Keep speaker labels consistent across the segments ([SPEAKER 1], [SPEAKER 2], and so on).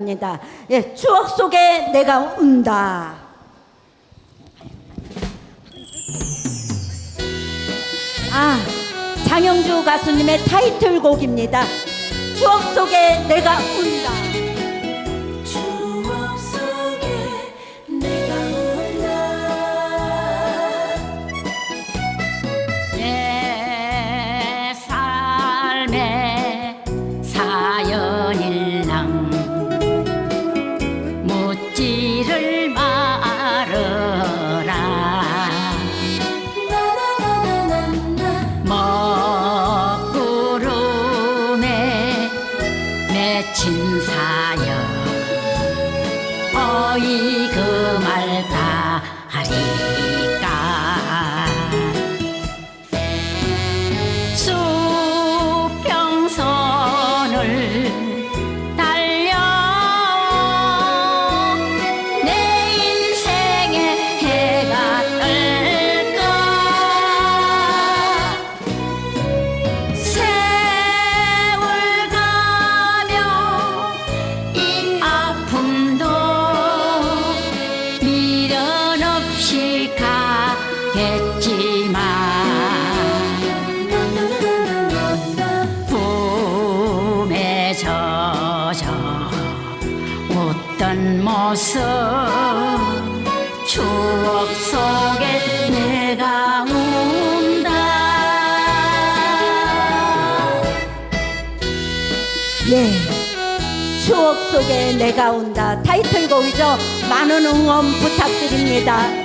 [SPEAKER 1] 입니다. 예, 추억 속에 내가 운다. 아, 장영주 가수님의 타이틀곡입니다. 추억 속에 내가 운다.
[SPEAKER 2] 사연 어이 그 말다 하리 가겠지만 봄에 젖어 웃던 모습 추억 속에 내가 운다
[SPEAKER 1] 예, 추억 속에 내가 온다. 타이틀곡이죠. 많은 응원 부탁드립니다.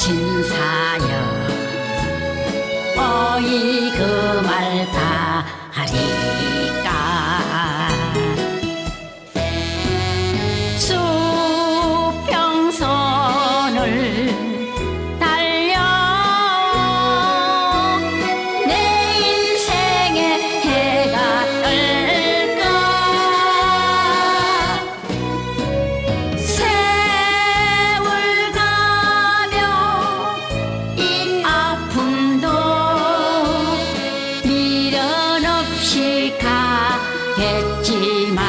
[SPEAKER 2] 사연 어이 그 말다 가겠지만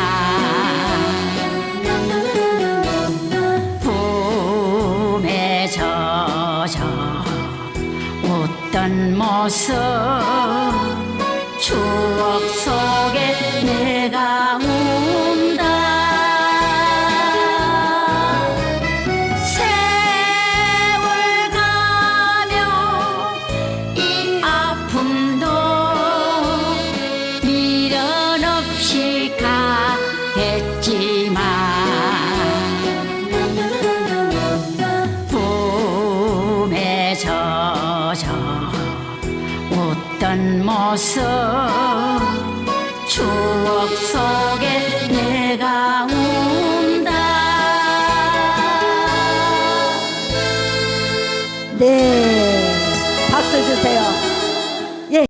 [SPEAKER 2] 봄에 젖어 웃던 모습 추억 속 모습 추억 속에 내가 온다. 네 박수 주세요.